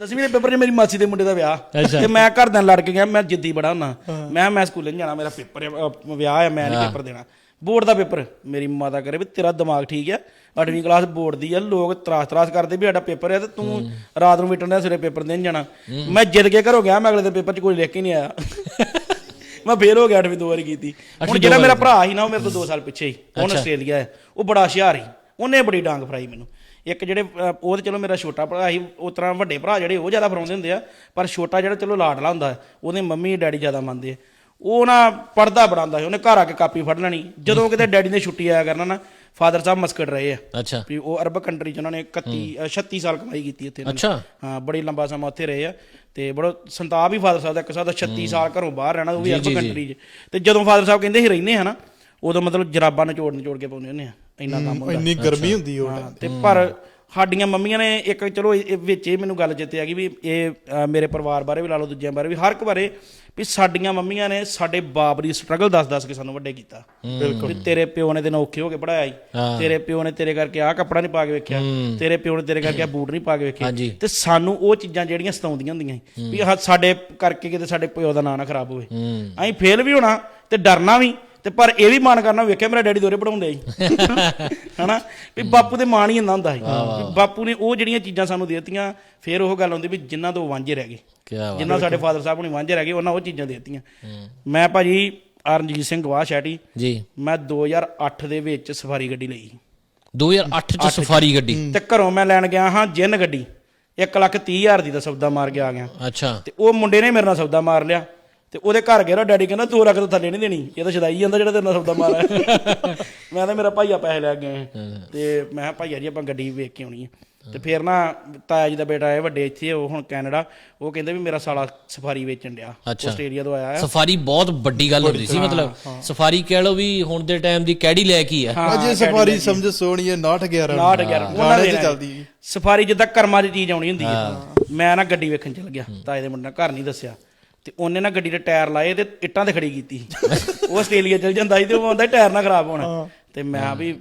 ਦਸਵੀਂ ਦੇ ਪੇਪਰ 'ਚ ਮੇਰੀ ਮਾਸੀ ਦੇ ਮੁੰਡੇ ਦਾ ਵਿਆਹ। ਤੇ ਮੈਂ ਘਰਦਿਆਂ ਨਾਲ ਲੜ ਕੇ ਗਿਆ ਮੈਂ ਜਿੱਦੀ ਬੜਾ ਹੁੰਨਾ। ਮੈਂ ਮੈਂ ਸਕੂਲੇ ਨਹੀਂ ਜਾਣਾ ਮੇਰਾ ਪੇਪਰ ਵਿਆਹ ਹੈ ਮੈਂ ਨਹੀਂ ਪੇਪਰ ਦੇਣਾ। ਬੋਰਡ ਦਾ ਪੇਪਰ ਮੇਰੀ ਮਾਤਾ ਕਰੇ ਵੀ ਤੇਰਾ ਦਿਮਾਗ ਠੀਕ ਹੈ 8ਵੀਂ ਕਲਾਸ ਬੋਰਡ ਦੀ ਆ ਲੋਕ ਤਰਾਸ ਤਰਾਸ ਕਰਦੇ ਵੀ ਸਾਡਾ ਪੇਪਰ ਹੈ ਤੇ ਤੂੰ ਰਾਤ ਨੂੰ ਮਿਟਣ ਦਾ ਸਿਰੇ ਪੇਪਰ ਦੇਣ ਜਾਣਾ। ਮੈਂ ਜਿੱਦ ਕੇ ਘਰੋਂ ਗਿਆ ਮੈਂ ਅਗਲੇ ਦਿਨ ਪੇਪਰ 'ਚ ਕੋਈ ਲਿਖ ਕੇ ਨਹੀਂ ਆਇਆ। ਮੈਂ ਫੇਲ ਹੋ ਗਿਆ 8ਵੀਂ ਦੋ ਵਾਰੀ ਕੀਤੀ। ਹੁਣ ਜਿਹੜਾ ਮੇਰਾ ਭਰਾ ਸੀ ਨਾ ਉਹ ਮੇਰੇ ਤੋਂ 2 ਸਾਲ ਪਿੱਛੇ ਹੀ ਹੁਣ ਆਸਟ੍ਰੇਲੀਆ ਹੈ ਉਹ ਬੜਾ ਹੁਸ਼ਿਆਰ ਸੀ। ਉਹਨੇ ਬੜੀ ਡਾਂਗ ਫਰਾਈ ਮੈਨੂੰ। ਇੱਕ ਜਿਹੜੇ ਉਹ ਤੇ ਚਲੋ ਮੇਰਾ ਛੋਟਾ ਭਰਾ ਸੀ ਉਸ ਤਰ੍ਹਾਂ ਵੱਡੇ ਭਰਾ ਜਿਹੜੇ ਉਹ ਜ਼ਿਆਦਾ ਫਰਾਉਂਦੇ ਹੁੰਦੇ ਆ ਪਰ ਛੋਟਾ ਜਿਹੜਾ ਚਲੋ ਲਾਡਲਾ ਹੁੰਦਾ ਉਹਦੇ ਮੰਮੀ ਡੈਡੀ ਜ਼ਿਆਦਾ ਮੰਨਦੇ ਆ। ਉਹ ਨਾ ਪੜਦਾ ਬੜਾਉਂਦਾ ਸੀ ਉਹਨੇ ਘਰ ਆ ਕੇ ਕਾਪੀ ਫੜ ਲੈਣੀ। ਜਦੋਂ ਕਿਤੇ ਡੈਡੀ ਨੇ ਛੁੱਟੀ ਆਇਆ ਕਰਨਾ ਨਾ ਫਾਦਰ ਸਾਹਿਬ ਮਸਕਟ ਰਹੇ ਆ। ਅੱਛਾ। ਵੀ ਉਹ ਅਰਬ ਕੰਟਰੀ ਚ ਉਹਨਾਂ ਨੇ 31 ਅ, 36 ਸਾਲ ਕਮਾਈ ਕੀਤੀ ਨੇ। ਅੱਛਾ। ਹਾਂ ਬੜੀ ਲੰਬਾ ਸਮਾਂ ਉੱਥੇ ਰਹੇ ਆ। ਤੇ ਬੜਾ ਸੰਤਾਪ ਹੀ ਫਾਦਰ ਸਾਹਿਬ ਦਾ ਇੱਕ ਸਾਲ ਦਾ 36 ਸਾਲ ਘਰੋਂ ਬਾਹਰ ਰਹਿਣਾ ਉਹ ਵੀ ਅਰਬ ਕੰਟਰੀ 'ਚ। ਤੇ ਜਦੋਂ ਫਾਦਰ ਸਾਹਿਬ ਕਹਿੰਦੇ ਸੀ ਰਹਿੰਦੇ ਹਨਾ ਉਦੋਂ ਮਤਲਬ ਜਰਾਬਾਂ ਨਿਚੋੜ ਨਿਚੋੜ ਕੇ ਪਾਉਂਦੇ ਹੁੰਦੇ ਆ। ਇੰਨਾ ਕੰਮ ਹੁੰਦਾ। ਇੰਨੀ ਗਰਮੀ ਹੁੰਦੀ ਉਹ। ਤੇ ਪਰ ਸਾਡੀਆਂ ਮੰਮੀਆਂ ਨੇ ਇੱਕ ਚਲੋ ਇਹ- ਇਹ ਵਿੱਚ ਇਹ ਮੈਨੂੰ ਗੱਲ ਚੇਤੇ ਆ ਗਈ ਵੀ ਇਹ ਅ, ਮੇਰੇ ਪਰਿਵਾਰ ਬਾਰੇ ਵੀ ਲਾ ਲਓ ਦੂਜਿਆਂ ਬਾਰੇ ਵੀ ਹਰ ਇੱਕ ਬਾਰੇ ਵੀ ਸਾਡੀਆਂ ਮੰਮੀਆਂ ਨੇ ਸਾਡੇ ਬਾਪ ਦੀ ਸਟਰਗਲ ਦੱਸ ਦੱਸ ਕੇ ਸਾਨੂੰ ਵੱਡੇ ਕੀਤਾ। ਬਿਲਕੁਲ। ਵੀ ਤੇਰੇ ਪਿਓ ਨੇ ਤੈਨੂੰ ਔਖੇ ਹੋ ਕੇ ਪੜਾਇਆ ਹਾਂ। ਤੇਰੇ ਪਿਓ ਨੇ ਤੇਰੇ ਕਰਕੇ ਆਹ ਕੱਪੜਾ ਨਹੀਂ ਪਾ ਕੇ ਵੇਖਿਆ। ਤੇਰੇ ਪਿਓ ਨੇ ਤੇਰੇ ਕਰਕੇ ਆਹ ਬੂਟ ਨਹੀਂ ਪਾ ਕੇ ਵੇਖੇ। ਹਾਂਜੀ। ਤੇ ਸਾਨੂੰ ਉਹ ਚੀਜ਼ਾਂ ਜਿਹੜੀਆਂ ਸਤਾਉਂਦੀਆਂ ਹੁੰਦੀਆਂ ਸੀ ਵੀ ਆਹ ਸਾਡੇ ਕਰਕੇ ਕਿਤੇ ਸਾਡੇ ਪਿਓ ਦਾ ਨਾਂ ਨਾ ਖਰਾਬ ਹੋਵੇ। ਹੂੰ। ਅਸੀਂ ਫੇਲ ਵੀ ਹੋਣਾ ਤੇ ਡਰਨਾ ਵੀ। ਤੇ ਪਰ ਇਹ ਵੀ ਮਾਨ ਕਰਨਾ ਵੇਖਿਆ ਮੇਰਾ ਡੈਡੀ ਦੋਰੇ ਪੜਾਉਂਦੇ ਸੀ ਹਨਾ? ਵੀ ਬਾਪੂ ਦੇ ਮਾਣ ਹੀ ਇੰਨਾ ਹੁੰਦਾ ਸੀ। ਬਾਪੂ ਨੇ ਉਹ ਜਿਹੜੀਆਂ ਚੀਜ਼ਾਂ ਸਾਨੂੰ ਦੇ ਦਿੱਤੀਆਂ ਫਿਰ ਉਹ ਗੱਲ ਹੁੰਦੀ ਵੀ ਜਿਨ੍ਹਾਂ ਤੋਂ ਵਾਂਝੇ ਰਹਿ ਗਏ। ਜਿਨ੍ਹਾਂ ਸਾਡੇ ਫਾਦਰ ਸਾਹਿਬ ਨੂੰ ਵਾਂਝੇ ਰਹਿ ਗਏ ਉਹਨਾਂ ਉਹ ਚੀਜ਼ਾਂ ਦੇ ਦਿੱਤੀਆਂ। ਮੈਂ ਭਾਜੀ ਅਰਨਜੀਤ ਸਿੰਘ ਗਵਾਹ ਸ਼ੈਟੀ ਜੀ। ਮੈਂ 2008 ਦੇ ਵਿੱਚ ਸਫਾਰੀ ਗੱਡੀ ਲਈ 2008 ਚ ਸਫਾਰੀ ਗੱਡੀ। ਤੇ ਘਰੋਂ ਮੈਂ ਲੈਣ ਗਿਆ ਹਾਂ ਜਿੰਨ ਗੱਡੀ। 1 ਲੱਖ 30 ਹਜ਼ਾਰ ਦੀ ਦਾ ਸੌਦਾ ਮਾਰ ਕੇ ਆ ਗਿਆ। ਅੱਛਾ। ਤੇ ਉਹ ਮੁੰਡੇ ਨੇ ਮੇਰੇ ਨਾਲ ਸੌਦਾ ਮਾਰ ਲਿਆ। ਤੇ ਉਹਦੇ ਘਰ ਗਿਆ ਨਾ ਡੈਡੀ ਕਹਿੰਦਾ 2 ਲੱਖ ਤੋਂ ਥੱਲੇ ਨਹੀਂ ਦੇਣੀ। ਇਹ ਤਾਂ ਛਦਾਈ ਜਾਂਦਾ ਜਿਹੜਾ ਤੇਰੇ ਨਾਲ ਸੌਦਾ ਮਾਰਿਆ। ਮੈਂ ਤਾਂ ਮੇਰਾ ਭਾਈਆ ਪੈਸੇ ਲੈ ਗਏ ਤੇ ਮੈਂ ਕਿਹਾ ਭਾਈਆ ਜੀ ਆਪਾਂ ਗੱਡੀ ਵੇਖ ਕੇ ਆਉਣੀ ਹੈ ਤੇ ਫਿਰ ਨਾ ਤਾਇਆ ਜੀ ਦਾ ਬੇਟਾ ਹੈ ਵੱਡੇ ਇੱਥੇ ਉਹ ਹੁਣ ਕੈਨੇਡਾ। ਉਹ ਕਹਿੰਦੇ ਵੀ ਮੇਰਾ ਸਾਲਾ ਸਫਾਰੀ ਵੇਚਣ ਡਿਆ। ਆਸਟ੍ਰੇਲੀਆ ਤੋਂ ਆਇਆ। ਹੈ ਸਫਾਰੀ ਬਹੁਤ ਵੱਡੀ ਗੱਲ ਹੁੰਦੀ ਸੀ ਮਤਲਬ ਸਫਾਰੀ ਕਹਿ ਲਓ ਵੀ ਹੁਣ ਦੇ ਟਾਈਮ ਦੀ ਕੈਡੀ ਲੈ ਕੀ ਹੈ ਅਜੇ ਸਫਾਰੀ ਸਮਝ ਸੋਹਣੀ ਹੈ 69 11 ਨਾਟ ਗਿਆ ਉਹਨਾਂ ਗਾਣੇ ਦੇ ਤੇ। ਚੱਲਦੀ ਸਫਾਰੀ ਜਿੱਦਾਂ ਕਰਮਾਂ ਦੀ ਚੀਜ਼ ਆਉਣੀ ਹੁੰਦੀ ਹੈ। ਮੈਂ ਨਾ ਗੱਡੀ ਵੇਖਣ ਚਲ ਗਿਆ ਤਾਏ ਦੇ ਮੁੰਡੇ ਨੇ ਘਰ ਨਹੀਂ ਦੱਸਿਆ। ਤੇ ਉਹਨੇ ਨਾ ਗੱਡੀ ਦੇ ਟਾਇਰ ਲਾਏ ਤੇ ਇੱਟਾਂ ਤੇ ਖੜੀ ਕੀਤੀ ਉਹ ਆਸਟ੍ਰੇਲੀਆ ਚਲ ਜਾਂਦਾ ਸੀ ਤੇ ਉਹ ਆਂਦਾ ਟਾਇਰ ਨਾ ਖਰਾਬ ਹੋਣਾ। ਤੇ ਮੈਂ ਵੀ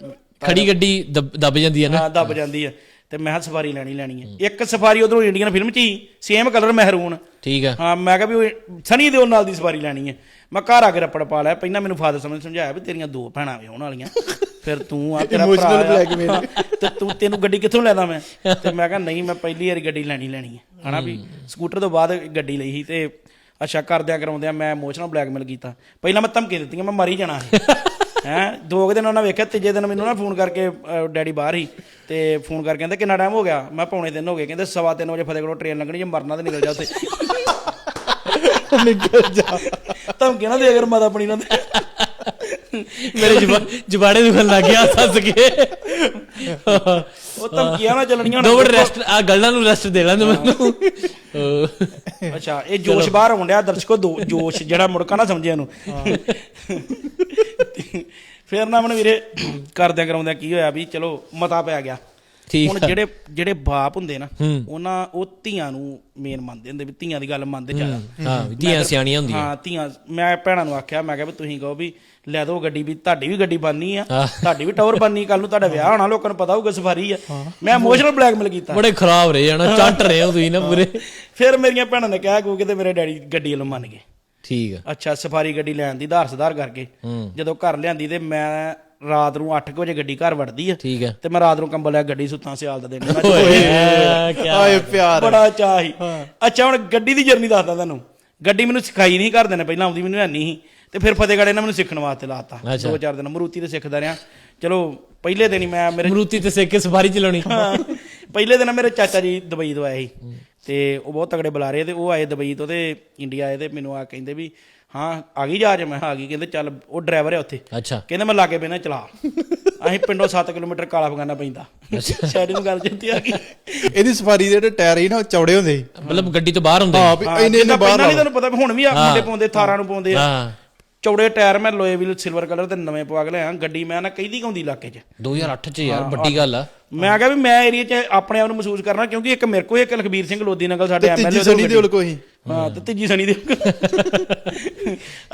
ਖੜੀ ਗੱਡੀ ਦਬ ਜਾਂਦੀ ਹੈ ਨਾ। ਹਾਂ ਦੱਬ ਜਾਂਦੀ ਹੈ। ਤੇ ਮੈਂ ਕਿਹਾ ਸਫਾਰੀ ਲੈਣੀ ਲੈਣੀ ਹੈ। ਇੱਕ ਸਫਾਰੀ ਉਧਰੋਂ ਇੰਡੀਅਨ ਫਿਲਮ ਚ ਹੀ ਸੇਮ ਕਲਰ ਮਹਿਰੂਨ ਠੀਕ ਹੈ। ਹਾਂ ਮੈਂ ਕਿਹਾ ਵੀ ਉਹ ਸਨੀ ਦਿਓਲ ਨਾਲ ਦੀ ਸਵਾਰੀ ਲੈਣੀ ਹੈ। ਮੈਂ ਘਰ ਆ ਕੇ ਰੱਪੜ ਪਾ ਲਿਆ ਪਹਿਲਾਂ ਮੈਨੂੰ ਫਾਦਰ ਸਮਝ ਸਮਝਾਇਆ ਵੀ ਤੇਰੀਆਂ ਦੋ ਭੈਣਾਂ ਵਿਆਹਣ ਵਾਲੀਆਂ। ਫਿਰ ਤੂੰ ਆ ਤੇਰਾ ਭਰਾ। ਤੇ ਤੂੰ ਤੈਨੂੰ ਗੱਡੀ ਕਿੱਥੋਂ ਲੈਦਾ ਮੈਂ? ਤੇ ਮੈਂ ਕਿਹਾ ਨਹੀਂ ਮੈਂ ਪਹਿਲੀ ਵਾਰੀ ਗੱਡੀ ਲੈਣੀ ਲੈਣੀ ਹੈ। ਹਨਾ ਵੀ ਸਕੂਟਰ ਤੋਂ ਬਾਅਦ ਗੱਡੀ ਲਈ ਸੀ ਤੇ ਅੱਛਾ ਕਰਦਿਆਂ ਕਰਾਉਂਦਿਆਂ ਮੈਂ ਇਮੋਸ਼ਨਲ ਬਲੈਕਮੇਲ ਕੀਤਾ। ਪਹਿਲਾਂ ਮੈਂ ਧਮਕੀ ਦਿੱਤੀਆਂ ਮੈਂ ਮਰੀ ਜਾਣਾ ਹੈ ਦੋ ਕੁ ਦਿਨ ਉਹਨਾਂ ਵੇਖਿਆ ਤੀਜੇ ਦਿਨ ਮੈਨੂੰ ਨਾ ਫੋਨ ਕਰਕੇ ਡੈਡੀ ਬਾਹਰ ਹੀ ਤੇ ਫੋਨ ਕਰਕੇ ਕਹਿੰਦੇ ਕਿੰਨਾ ਟਾਈਮ ਹੋ ਗਿਆ? ਮੈਂ ਪੌਣੇ ਦਿਨ ਹੋ ਗਏ। ਕਹਿੰਦੇ ਸਵਾ ਤਿੰਨ ਵਜੇ ਫਤਿਹਗੜ੍ਹ ਟ੍ਰੇਨ ਲੰਘਣੀ ਜੇ ਮਰਨਾ ਤੇ ਨਿਕਲ ਜਾ ਉੱਥੇ। ਨਿਕਲ ਜਾ। ਧਮਕੀ ਨਾ ਦੇ ਅਗਰ ਮਾਤਾ ਆਪਣੀ ਨਾ ਦੇ ਮੇਰੇ ਜੁਬਾ ਜੁਬਾੜੇ ਦੁਖਣ ਲੱਗ ਗਿਆ ਹੱਸ ਕੇ। ਉਹ ਧਮਕੀਆਂ ਨਾ ਚੱਲਣੀਆਂ ਦੋ ਮਿੰਟ ਰੈਸਟ ਆ ਗੱਲਾਂ ਨੂੰ ਰੈਸਟ ਦੇ ਲੈਂਦੇ ਮੈਨੂੰ। ਅੱਛਾ ਇਹ ਜੋਸ਼ ਬਾਹਰ ਆਉਣ ਡਿਆ ਦਰਸ਼ਕੋ ਦੋ ਜੋਸ਼ ਜਿਹੜਾ ਮੁੜਕਾ ਨਾ ਸਮਝਿਆ ਇਹਨੂੰ। ਫਿਰ ਨਾ ਮਨ ਵੀਰੇ ਕਰਦਿਆਂ ਕਰਾਉਂਦਿਆਂ ਕੀ ਹੋਇਆ ਵੀ ਚਲੋ ਮਤਾ ਪੈ ਗਿਆ। ਹੁਣ। ਜਿਹੜੇ ਜਿਹੜੇ ਬਾਪ ਹੁੰਦੇ ਨਾ। ਉਹਨਾਂ ਉਹ ਧੀਆਂ ਨੂੰ ਮੇਨ ਮੰਨਦੇ ਹੁੰਦੇ ਵੀ ਧੀਆਂ ਦੀ ਗੱਲ ਮੰਨਦੇ ਜ਼ਿਆਦਾ। ਹਾਂ ਧੀਆਂ ਸਿਆਣੀਆਂ ਹੁੰਦੀਆਂ। ਹਾਂ ਧੀਆਂ ਮੈਂ ਭੈਣਾਂ ਨੂੰ ਆਖਿਆ ਮੈਂ ਕਿਹਾ ਵੀ ਤੁਸੀਂ ਕਹੋ ਵੀ ਲੈ ਦੋ ਗੱਡੀ ਵੀ ਤੁਹਾਡੀ ਵੀ ਗੱਡੀ ਬਣਨੀ ਆ। ਤੁਹਾਡੀ ਵੀ ਟੌਰ ਬਣਨੀ ਕੱਲ ਨੂੰ ਤੁਹਾਡਾ ਵਿਆਹ ਹੋਣਾ ਲੋਕਾਂ ਨੂੰ ਪਤਾ ਹੋਊਗਾ ਸਫਾਰੀ ਆ। ਮੈਂ ਇਮੋਸ਼ਨਲ ਬਲੈਕਮੇਲ ਕੀਤਾ। ਬੜੇ ਖਰਾਬ ਰਹੇ ਜਾਣਾ ਚੰਟ ਰਹੇ ਹੋ ਤੁਸੀਂ ਨਾ ਪੂਰੇ। ਫਿਰ ਮੇਰੀਆਂ ਭੈਣਾਂ ਨੇ ਕਿਹਾ ਕਿਉਂਕਿ ਤੇ ਮੇਰੇ ਡੈਡੀ ਗੱਡੀ ਵੱਲੋਂ ਮੰਨ ਗਏ। ਠੀਕ ਆ। ਅੱਛਾ ਸਫਾਰੀ ਗੱਡੀ ਲੈਣ ਦੀ ਧਾਰ ਸੁਧਾਰ ਕਰਕੇ ਜਦੋਂ ਘਰ ਲਿਆਂਦੀ ਤੇ ਮੈਂ ਰਾਤ ਨੂੰ 8 ਵਜੇ ਗੱਡੀ ਘਰ ਵੜਦੀ ਆ ਠੀਕ ਹੈ ਤੇ ਮੈਂ ਰਾਤ ਨੂੰ ਕੰਬਲ ਲਿਆ ਗੱਡੀ ਸੁੱਤਾਂ ਸਿਆਲ ਦਾ ਦਿਨ ਆਏ ਪਿਆਰ। ਬੜਾ ਚਾਹ ਅੱਛਾ ਹੁਣ ਗੱਡੀ ਦੀ ਜਰਨੀ ਦੱਸਦਾ ਤੁਹਾਨੂੰ ਗੱਡੀ ਮੈਨੂੰ ਸਿਖਾਈ ਨਹੀਂ ਕਰਦੇ ਨੇ ਪਹਿਲਾਂ ਆਉਂਦੀ ਮੈਨੂੰ ਹੈ ਨਹੀਂ ਸੀ। ਤੇ ਫਿਰ ਫਤਿਹਗੜ੍ਹ ਇਹਨਾਂ ਮੈਨੂੰ ਸਿੱਖਣ ਵਾਸਤੇ ਲਾਤਾ। ਦੋ ਚਾਰ ਦਿਨ ਮਰੂਤੀ ਤੇ ਸਿੱਖਦਾ ਰਿਹਾ। ਚਲੋ ਪਹਿਲੇ ਦਿਨ ਹੀ ਮੈਂ ਮੇਰੇ ਮਰੂਤੀ ਤੇ ਸਿੱਖ ਕੇ ਸਫਾਰੀ ਚਲਾਉਣੀ। ਪਹਿਲੇ ਦਿਨ ਮੇਰੇ ਚਾਚਾ ਜੀ ਦੁਬਈ ਤੋਂ ਆਏ ਸੀ। ਤੇ ਉਹ ਬਹੁਤ ਤਗੜੇ ਬੁਲਾਰੇ ਤੇ ਉਹ ਆਏ ਦੁਬਈ ਤੋਂ ਤੇ ਇੰਡੀਆ ਆਏ ਤੇ ਮੈਨੂੰ ਆ ਕਹਿੰਦੇ ਵੀ ਹਾਂ ਆ ਗਈ ਜਹਾਜ਼ ਮੈਂ ਕਿਹਾ ਆ ਗਈ ਕਹਿੰਦੇ ਚੱਲ ਉਹ ਡਰਾਈਵਰ ਹੈ ਉੱਥੇ। ਅੱਛਾ। ਕਹਿੰਦੇ ਮੈਂ ਲਾਗੇ ਬੈਣਾ ਚਲਾ। ਅਸੀਂ ਪਿੰਡੋਂ 7 ਕਿਲੋਮੀਟਰ ਕਾਲਾ ਫਗਾਨਾ ਪੈਂਦਾ। ਸ਼ਾਇਦ ਨੂੰ ਗੱਲ ਜਿੱਤੀ ਆ ਗਈ। ਇਹਦੀ ਸਫਾਰੀ ਦੇ ਜਿਹੜੇ ਟਾਇਰ ਸੀ ਨਾ ਉਹ ਚੌੜੇ ਹੁੰਦੇ ਸੀ। ਮਤਲਬ ਗੱਡੀ ਤੋਂ ਬਾਹਰ ਹੁੰਦੇ ਹਾਂ ਵੀ ਹਾਂ, ਇੰਨੇ ਇੰਨੇ ਬਾਹਰ ਪਹਿਲਾਂ। ਤੁਹਾਨੂੰ ਪਤਾ ਵੀ ਹੁਣ ਵੀ ਆ ਮੁੰਡੇ ਪਾਉਂਦੇ 18 ਨੂੰ ਪਾਉਂਦੇ ਆ। ਹਾਂ। ਚੌੜੇ ਟਾਇਰ ਮੈਂ ਲੋਏ ਵੀਲ ਸਿਲਵਰ ਕਲਰ ਦੇ ਨਵੇਂ ਪਵਾ ਕੇ ਲਿਆ ਗੱਡੀ ਮੈਂ ਨਾ ਕਹਿੰਦੀ ਗਾਉਂਦੀ ਇਲਾਕੇ 'ਚ। 2008 ਚ ਯਾਰ ਵੱਡੀ ਗੱਲ ਆ। ਮੈਂ ਕਿਹਾ ਵੀ ਮੈਂ ਏਰੀਆ 'ਚ ਆਪਣੇ ਆਪ ਨੂੰ ਮਹਿਸੂਸ ਕਰਨਾ ਕਿਉਂਕਿ ਇੱਕ ਮੇਰੇ ਕੋਲ ਇੱਕ ਲਖਬੀਰ ਸਿੰਘ ਲੋਦੀ ਨਗਲ ਸਾਡੇ ਤੀਜੀ ਐਮਐਲਏ ਸਨੀ ਦੇ ਕੋਈ ਹਾਂ ਤੇ ਤੀਜੀ ਸਣੀ ਦੇ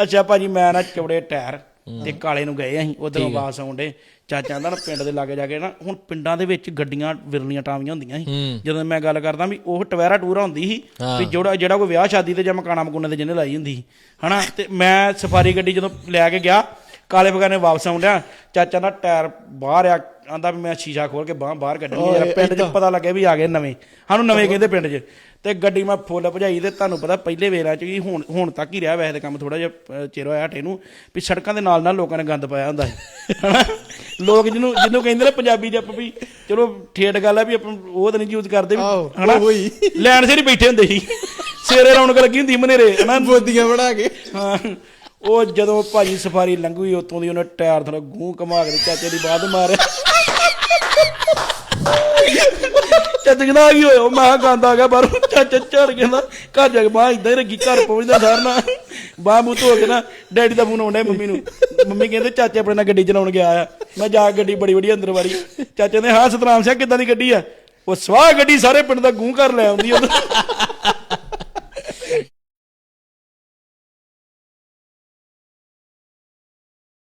ਅੱਛਾ ਭਾਜੀ ਮੈਂ ਨਾ ਚੌੜੇ ਟਾਇਰ ਤੇ ਕਾਲੇ ਨੂੰ ਗਏ ਅਸੀਂ ਉਧਰੋਂ ਵਾਪਸ ਆਉਂਦੇ ਚਾਚਾ ਦਾ ਨਾ ਪਿੰਡ ਦੇ ਲਾਗੇ ਜਾ ਕੇ ਨਾ ਹੁਣ ਪਿੰਡਾਂ ਦੇ ਵਿੱਚ ਗੱਡੀਆਂ ਵਿਰਲੀਆਂ ਟਾਵੀਆਂ ਹੁੰਦੀਆਂ ਸੀ। ਜਦੋਂ ਮੈਂ ਗੱਲ ਕਰਦਾ ਵੀ ਉਹ ਟਵੈਰਾ ਟੂਰਾ ਹੁੰਦੀ ਸੀ ਵੀ ਜਿਹੜਾ ਜਿਹੜਾ ਕੋਈ ਵਿਆਹ ਸ਼ਾਦੀ ਤੇ ਜਾਂ ਮਕਾਨਾ ਮਕੂਨੇ ਤੇ ਜਿਹਨੇ ਲਾਈ ਹੁੰਦੀ ਸੀ ਹਨਾ? ਤੇ ਮੈਂ ਸਫਾਰੀ ਗੱਡੀ ਜਦੋਂ ਲੈ ਕੇ ਗਿਆ ਕਾਲੇ ਬਗਾਨੇ ਵਾਪਸ ਆਉਂਦਿਆ ਚਾਚਾ ਦਾ ਟਾਇਰ ਬਾਹਰ ਆ ਆਂਦਾ ਵੀ ਮੈਂ ਸ਼ੀਸ਼ਾ ਖੋਲ ਕੇ ਬਾਹ ਬਾਹਰ ਕੱਢਣੀ ਯਾਰ ਪਿੰਡ 'ਚ ਪਤਾ ਲੱਗਿਆ ਵੀ ਆ ਗਏ ਨਵੇਂ। ਸਾਨੂੰ ਨਵੇਂ ਕਹਿੰਦੇ ਪਿੰਡ 'ਚ। ਤੇ ਗੱਡੀ ਮੈਂ ਫੁੱਲ ਭਜਾਈ ਤੇ ਤੁਹਾਨੂੰ ਪਤਾ ਪਹਿਲੇ ਵੇਲਾ 'ਚ ਵੀ ਹੁਣ ਹੁਣ ਤੱਕ ਹੀ ਰਿਹਾ ਵੈਸੇ ਤੇ ਕੰਮ ਥੋੜਾ ਜਿਹਾ ਚਿਰ ਹੋਇਆ ਹਟੇ ਨੂੰ। ਵੀ ਸੜਕਾਂ ਦੇ ਨਾਲ ਨਾਲ ਲੋਕਾਂ ਨੇ ਗੰਦ ਪਾਇਆ ਹੁੰਦਾ ਹੈ ਲੋਕ ਜਿਹਨੂੰ ਜਿਹਨੂੰ ਕਹਿੰਦੇ ਨੇ ਪੰਜਾਬੀ ਆਪਾਂ ਵੀ ਚਲੋ ਠੇਠ ਗੱਲ ਆ ਵੀ ਆਪਾਂ ਉਹ ਤਾਂ ਨਹੀਂ ਯੂਜ਼ ਕਰਦੇ ਵੀ ਹਨਾ? ਹੀ। ਲੈਣ ਸੇ ਹੀ ਬੈਠੇ ਹੁੰਦੇ ਸੀ। ਸਵੇਰੇ ਰੌਣਕ ਲੱਗੀ ਹੁੰਦੀ ਮਨੇਰੇ ਹਨਾ? ਬੋਦੀਆਂ ਬਣਾ ਕੇ। ਹਾਂ। ਉਹ ਜਦੋਂ ਭਾਜੀ ਸਫਾਰੀ ਲੰਘੀ ਉਤੋਂ ਦੀ ਉਹਨੇ ਟਾਇਰ ਥੋੜਾ ਗੂੰ ਘਮਾ ਕੇ ਚਾਚੇ ਦੀ ਬਾਦ ਮਾਰਿਆ। ਚਾਚਾ ਕਹਿੰਦਾ ਕੀ ਹੋਇਆ? ਮੈਂ ਕਿਹਾ ਗਿਆ, ਬਾਹਰੋਂ ਚਾਚਾ ਝੜ ਗਿਆ ਘਰ ਜਾ ਕੇ ਬਾਹ ਇਦਾਂ ਹੀ ਰੱਖੀ, ਘਰ ਪਹੁੰਚਦਾ ਸਾਰਨਾ ਬਾਹ ਮੂੰਹ ਧੋ ਕੇ ਨਾ, ਡੈਡੀ ਦਾ ਫੋਨ ਆਉਂਦਾ ਮੰਮੀ ਨੂੰ। ਮੰਮੀ ਕਹਿੰਦੇ ਚਾਚੇ ਆਪਣੇ ਨਾਲ ਗੱਡੀ ਚਲਾਉਣ ਗਿਆ ਆ। ਮੈਂ ਜਾ ਗੱਡੀ ਬੜੀ ਬੜੀ ਅੰਦਰ ਵਾਰੀ। ਚਾਚੇ ਨੇ ਹਾਂ ਸਤਨਾਮ ਸਿੰਘ, ਕਿੱਦਾਂ ਦੀ ਗੱਡੀ ਆ? ਉਹ ਸਵਾਹ ਗੱਡੀ ਸਾਰੇ ਪਿੰਡ ਦਾ ਗੂੰ ਘਰ ਲੈ ਆਉਂਦੀ ਉਹ